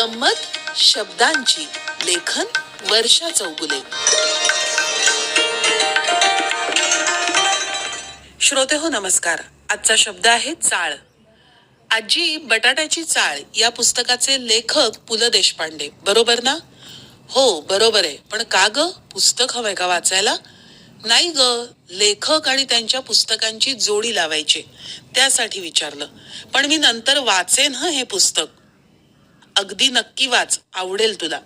गंमत शब्दांची लेखन वर्षा चौगुले. श्रोते हो नमस्कार. आजचा शब्द आहे चाळ. आजी बटाट्याची चाळ या पुस्तकाचे लेखक पु ल देशपांडे. बरोबर ना? हो बरोबर आहे. पण का ग? पुस्तक हवंय का वाचायला? नाही ग. लेखक आणि त्यांच्या पुस्तकांची जोडी लावायची. त्यासाठी विचारलं. पण मी नंतर वाचेन हं हे पुस्तक. अगदी नक्की वाच आवडेल तुला.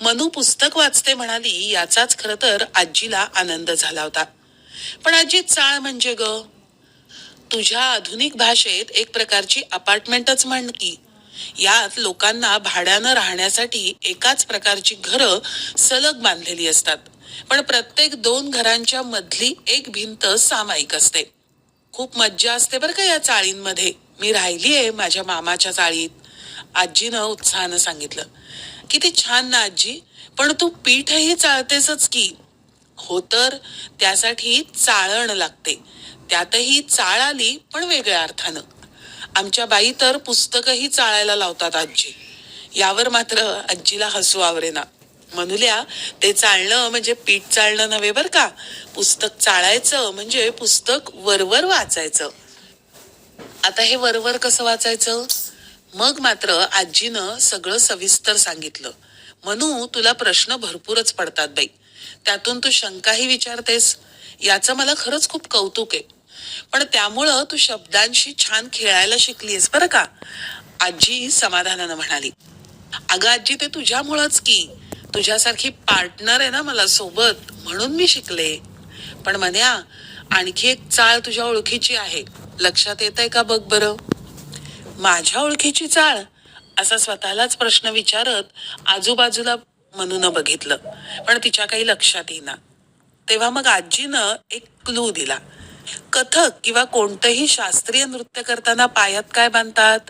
मनू पुस्तक वाचते म्हणाली याचाच खर तर आजीला आनंद झाला होता. पण आजी चाळ म्हणजे ग? तुझ्या आधुनिक भाषेत एक प्रकारची अपार्टमेंटच म्हण की. यात लोकांना भाड्यानं राहण्यासाठी एकाच प्रकारची घरं सलग बांधलेली असतात. पण प्रत्येक दोन घरांच्या मधली एक भिंत सामायिक असते. खूप मज्जा असते बरं का या चाळींमध्ये. मी राहिली आहे माझ्या मामाच्या चाळीत. आजीनं उत्साहानं सांगितलं किती छान ना आजी पण तू पीठही चाळतेसच की. हो तर त्यासाठी चाळण लागते. त्यातही चाळ आली पण वेगळ्या अर्थानं. आमच्या बाई तर पुस्तकही चाळायला लावतात आजी. यावर मात्र आजीला हसू आवरेना. म्हणूल्या ते चालणं म्हणजे पीठ चालणं नव्हे बर का? पुस्तक चाळायचं म्हणजे पुस्तक वरवर वाचायचं. आता हे वरवर कसं वाचायचं? मग मात्र आजीनं सगळं सविस्तर सांगितलं. म्हणू तुला प्रश्न भरपूरच पडतात बाई. त्यातून तू शंकाही विचारतेस. याचं मला खरंच खूप कौतुक आहे. पण त्यामुळं तू शब्दांशी छान खेळायला शिकलीस बरं का? आजी समाधानानं म्हणाली. अगं आजी ते तुझ्यामुळंच की. तुझ्यासारखी पार्टनर आहे ना मला सोबत म्हणून मी शिकले. पण म्हण्या आणखी एक चाळ तुझ्या ओळखीची आहे. लक्षात येत आहे का बघ बरं? माझ्या ओळखीची चाळ असा स्वतःलाच प्रश्न विचारत आजूबाजूला म्हणून बघितलं. पण तिच्या काही लक्षात येईना. तेव्हा मग आजीनं एक क्लू दिला. कथक किंवा कोणतंही शास्त्रीय नृत्य करताना पायात काय बांधतात?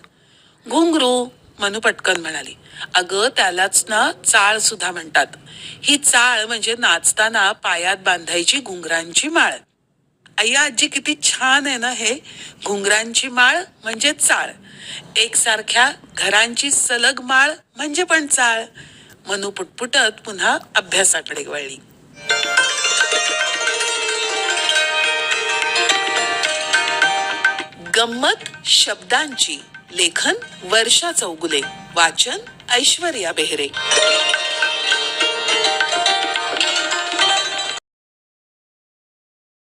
घुंगरू मनू पटकन म्हणाली. अगं त्यालाच ना चाळ सुद्धा म्हणतात. ही चाळ म्हणजे नाचताना पायात बांधायची घुंगरांची माळ. अय्या आजी किती छान आहे ना हे. घुंगरांची माळ म्हणजे चाळ. एकसारख्या घरांची सलग माळ म्हणजे पण चाळ. मनू पुटपुटत पुन्हा अभ्यासाकडे वळली. गंमत शब्दांची लेखन वर्षा चौगुले वाचन ऐश्वर्या बेहरे.